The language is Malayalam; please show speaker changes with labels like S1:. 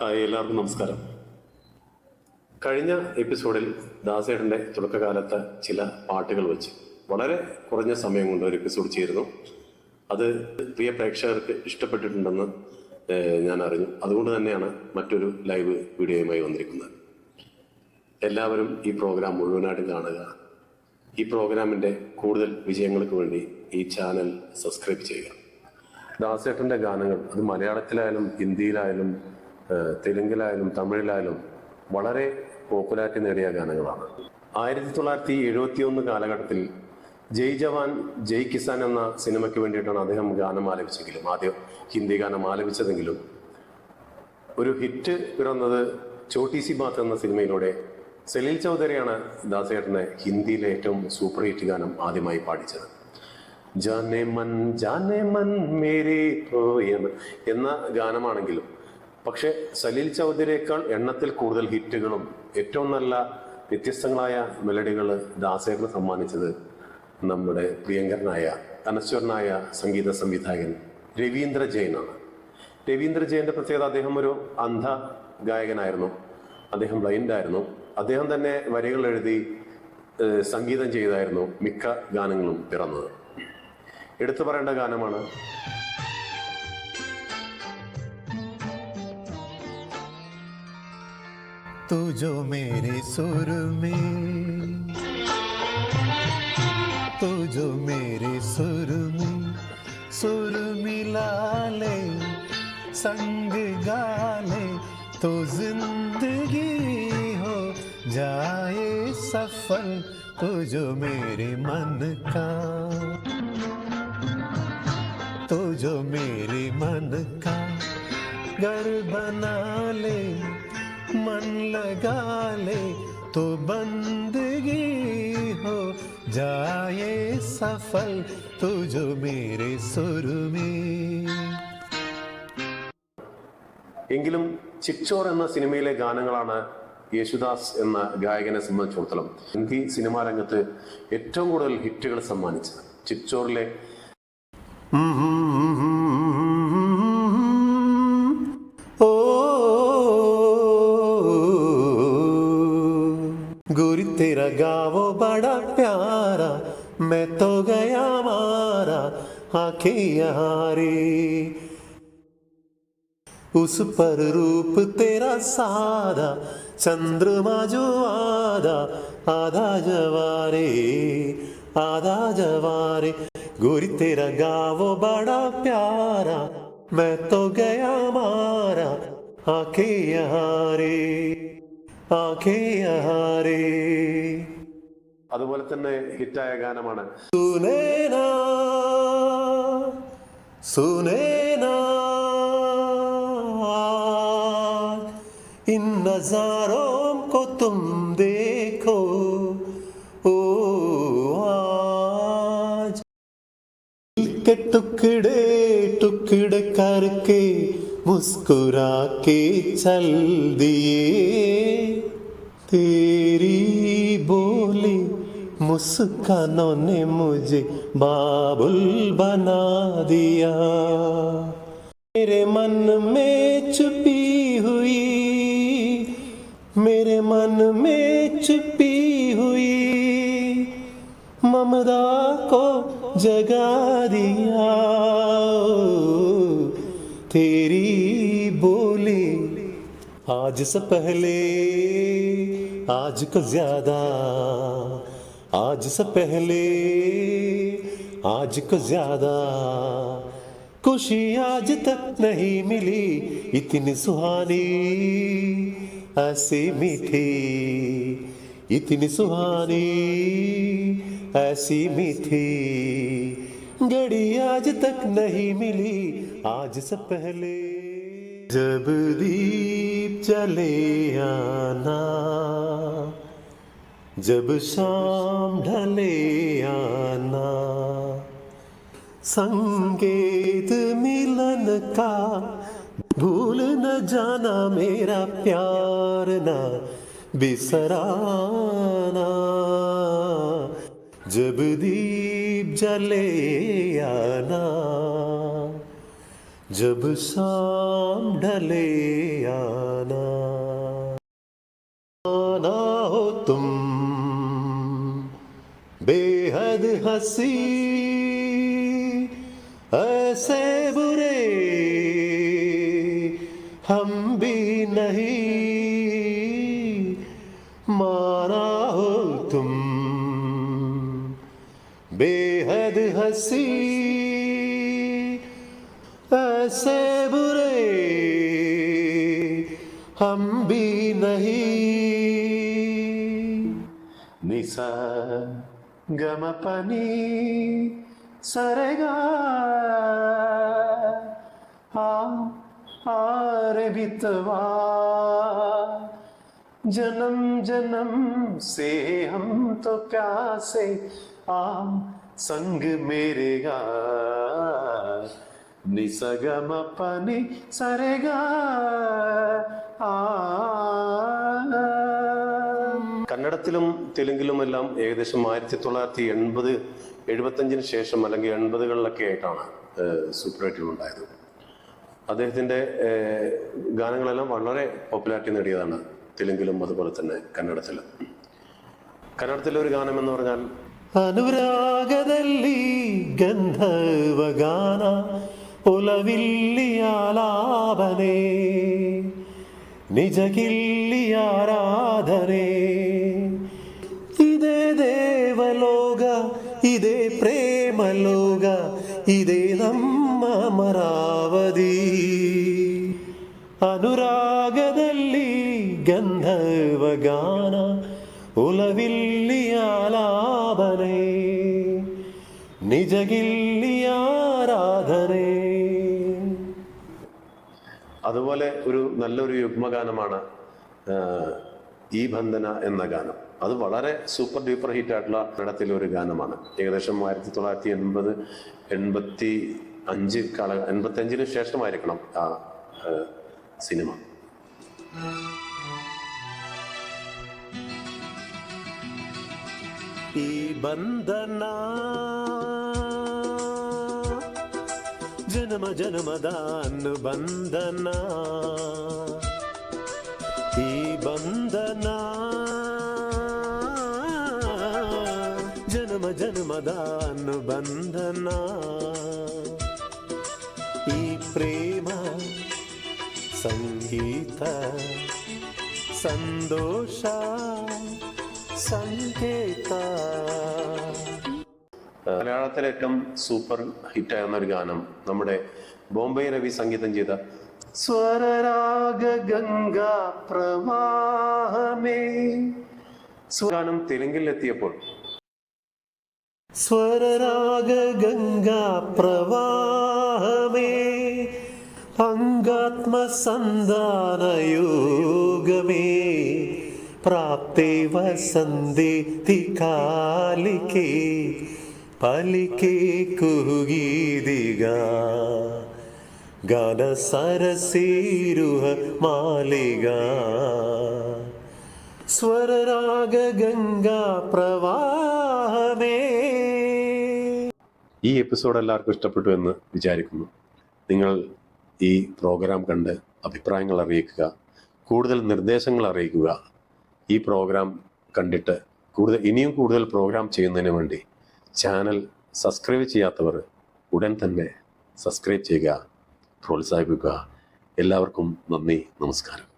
S1: ഹായ് എല്ലാവർക്കും നമസ്കാരം. കഴിഞ്ഞ എപ്പിസോഡിൽ ദാസേട്ടന്റെ തുടക്കകാലത്ത് ചില പാട്ടുകൾ വെച്ച് വളരെ കുറഞ്ഞ സമയം കൊണ്ട് ഒരു എപ്പിസോഡ് ചെയ്തിരുന്നു. അത് പ്രിയ പ്രേക്ഷകർക്ക് ഇഷ്ടപ്പെട്ടിട്ടുണ്ടെന്ന് ഞാൻ അറിഞ്ഞു. അതുകൊണ്ട് തന്നെയാണ് മറ്റൊരു ലൈവ് വീഡിയോയുമായി വന്നിരിക്കുന്നത്. എല്ലാവരും ഈ പ്രോഗ്രാം മുഴുവനായിട്ടും കാണുക. ഈ പ്രോഗ്രാമിന്റെ കൂടുതൽ വിജയങ്ങൾക്ക് വേണ്ടി ഈ ചാനൽ സബ്സ്ക്രൈബ് ചെയ്യുക. ദാസേട്ടന്റെ ഗാനങ്ങൾ അത് മലയാളത്തിലായാലും ഹിന്ദിയിലായാലും തെലുങ്കിലായാലും തമിഴിലായാലും വളരെ പോപ്പുലാരിറ്റി നേടിയ ഗാനങ്ങളാണ്. ആയിരത്തി തൊള്ളായിരത്തി എഴുപത്തി ഒന്ന് കാലഘട്ടത്തിൽ ജയ് ജവാൻ ജയ് കിസാൻ എന്ന സിനിമയ്ക്ക് വേണ്ടിയിട്ടാണ് അദ്ദേഹം ഗാനം ആലപിച്ചെങ്കിലും ആദ്യം ഹിന്ദി ഗാനം ആലപിച്ചതെങ്കിലും ഒരു ഹിറ്റ് പിറന്നത് ചോട്ടി സി ബാത്ത് എന്ന സിനിമയിലൂടെ സലീൽ ചൗധരിയാണ് ദാസേട്ടനെ ഹിന്ദിയിലെ ഏറ്റവും സൂപ്പർ ഹിറ്റ് ഗാനം ആദ്യമായി പാടിച്ചത്. ജാനെ മൻ ജാനെ മൻ മേരേ എന്ന ഗാനമാണെങ്കിലും പക്ഷെ സലീൽ ചൗധരിയേക്കാൾ എണ്ണത്തിൽ കൂടുതൽ ഹിറ്റുകളും ഏറ്റവും നല്ല വ്യത്യസ്തങ്ങളായ മെലഡികൾ ദാസേട്ടന് സമ്മാനിച്ചത് നമ്മുടെ പ്രിയങ്കരനായ അനശ്വരനായ സംഗീത സംവിധായകൻ രവീന്ദ്ര ജെയിനാണ് രവീന്ദ്ര ജയന്റെ പ്രത്യേകത അദ്ദേഹം ഒരു അന്ധ ഗായകനായിരുന്നു അദ്ദേഹം ബ്ലൈൻഡ് ആയിരുന്നു. അദ്ദേഹം തന്നെ വരികൾ എഴുതി സംഗീതം ചെയ്തായിരുന്നു മിക്ക ഗാനങ്ങളും പിറന്നത്. എടുത്തു പറയേണ്ട ഗാനമാണ്
S2: तू जो मेरे सुर में। तू जो मेरे सुर में। सुर मिला ले, संग गाले। तो ज़िंदगी हो जाए सफल तू जो मेरे मन का। तो जो मेरे मन का। घर बना ले मन लगा ले तो बंदगी हो जाए सफल तो जो मेरे सुर में
S1: എങ്കിലും ചിച്ചോർ എന്ന സിനിമയിലെ ഗാനങ്ങളാണ് യേശുദാസ് എന്ന ഗായകനെ സംബന്ധിച്ചിടത്തോളം ഹിന്ദി സിനിമാ രംഗത്ത് ഏറ്റവും കൂടുതൽ ഹിറ്റുകൾ സമ്മാനിച്ചത് ചിച്ചോറിലെ
S2: तेरा गावो बड़ा प्यारा, मैं तो गया मारा आँखें यहाँ रे उस पर रूप तेरा सादा चंद्रमा जो आधा आधा जवारे आधा जवारे। गोरी तेरा गावो बड़ा प्यारा, मैं तो गया मारा आँखें यहाँ रे आँखें यहाँ रे
S1: അതുപോലെ തന്നെ ഹിറ്റായ ഗാനമാണ്
S2: सुने ना सुने ना इन नजारों को तुम देखो ओ आज दिल के टुकड़े टुकड़े करके मुस्कुरा के चल दिए तेरी बोली मुस्कानों ने मुझे बाबुल बना दिया। मेरे मन में छुपी हुई, मेरे मन में छुपी हुई, ममता को जगा दिया। तेरी बोली आज से पहले आज को ज़्यादा, आज से पहले, आज को ज़्यादा। खुशी आज तक नहीं मिली इतनी सुहानी, ऐसी मीठी, इतनी सुहानी, ऐसी मीठी। घड़ी आज तक नहीं मिली, आज से पहले। जब दीप चले आना, जब शाम ढले आना संगीत मिलन का, भूल न जाना मेरा प्यार ना, बिसराना। जब दीप जले आना जब शाम ढले आना आना हो तुम, बेहद हँसी, ऐसे बुरे हम भी नहीं माना हो तुम, बेहद हँसी। ऐसे बुरे हम भी नहीं। गम पनी सरेगा। आ आरे बितवा। जन्म जन्म से हम तो प्यासे आ संग मेरे गा നിസഗമപ്പനി സരഗ. ആ.
S1: കന്നടത്തിലും കന്നഡത്തിലും തെലുങ്കിലുമെല്ലാം ഏകദേശം ആയിരത്തി തൊള്ളായിരത്തി എൺപത് എഴുപത്തഞ്ചിന് ശേഷം അല്ലെങ്കിൽ എൺപതുകളിലൊക്കെ ആയിട്ടാണ് സൂപ്പർ ഹിറ്റുകൾ ഉണ്ടായത്. അദ്ദേഹത്തിന്റെ ഗാനങ്ങളെല്ലാം വളരെ പോപ്പുലാരിറ്റി നേടിയതാണ് തെലുങ്കിലും അതുപോലെ തന്നെ കന്നഡത്തിലും. കന്നഡത്തിലെ ഒരു ഗാനം എന്ന് പറഞ്ഞാൽ
S2: അനുരാഗദല്ലി ഗന്ധർവഗാന. ಒಲವಿಲ್ಲಿಯಾಲಾಭನೆ ನಿಜಗಿಲ್ಲಿಯಾರಾಧನೆ. ಇದೇ ದೇವಲೋಗ ಇದೇ ಪ್ರೇಮಲೋಗ ಇದೇ ನಮ್ಮ ಮರಾವದಿ ಅನುರಾಗದಲ್ಲಿ ಗಂಧರ್ವಗಾನ ಉಲವಿಲ್ಲಿಯಾಲಾಭನೆ ನಿಜಗಿಲ್ಲಿಯಾರಾಧನೆ.
S1: അതുപോലെ ഒരു നല്ലൊരു യുഗ്മഗാനമാണ് ഈ ബന്ധന എന്ന ഗാനം. അത് വളരെ സൂപ്പർ ഡ്യൂപ്പർ ഹിറ്റ് ആയിട്ടുള്ള ഇടത്തിലെ ഒരു ഗാനമാണ്. ഏകദേശം ആയിരത്തി തൊള്ളായിരത്തി എൺപത് എൺപത്തി അഞ്ച് കാല എൺപത്തി അഞ്ചിന് ശേഷമായിരിക്കണം ആ സിനിമ.
S2: ഈ ബന്ധന ಜನ್ಮ ಜನ್ಮದ ಅನುಬಂಧನ ಈ ಬಂಧನ ಜನ್ಮ ಜನ್ಮದ ಅನುಬಂಧನ ಈ ಪ್ರೇಮ ಸಂಗೀತ ಸಂತೋಷ ಸಂಕೇತ
S1: മലയാളത്തിലെ ഏറ്റവും സൂപ്പർ ഹിറ്റായിരുന്ന ഒരു ഗാനം നമ്മുടെ ബോംബെ രവി സംഗീതം ചെയ്ത സ്വരരാഗ ഗംഗാ പ്രവാഹമേ. ഗാനം തെലുങ്കിലെത്തിയപ്പോൾ.
S2: സ്വരരാഗ ഗംഗാ പ്രവാഹമേ. അംഗാത്മസന്താനയോഗമേ. പ്രാപ്തേ വസന്തേ കാലിക്കേ പലിക്കേക്കുഗീതിക ഗാനസരസീരുഹ മാലിക സ്വരരാഗ ഗംഗാ പ്രവാഹമേ.
S1: ഈ എപ്പിസോഡ് എല്ലാവർക്കും ഇഷ്ടപ്പെട്ടു എന്ന് വിചാരിക്കുന്നു. നിങ്ങൾ ഈ പ്രോഗ്രാം കണ്ട് അഭിപ്രായങ്ങൾ അറിയിക്കുക കൂടുതൽ നിർദ്ദേശങ്ങൾ അറിയിക്കുക. ഈ പ്രോഗ്രാം കണ്ടിട്ട് കൂടുതൽ ഇനിയും കൂടുതൽ പ്രോഗ്രാം ചെയ്യുന്നതിന് വേണ്ടി ചാനൽ സബ്സ്ക്രൈബ് ചെയ്യാത്തവർ ഉടൻ തന്നെ സബ്സ്ക്രൈബ് ചെയ്യുക പ്രോത്സാഹിപ്പിക്കുക. എല്ലാവർക്കും നന്ദി നമസ്കാരം.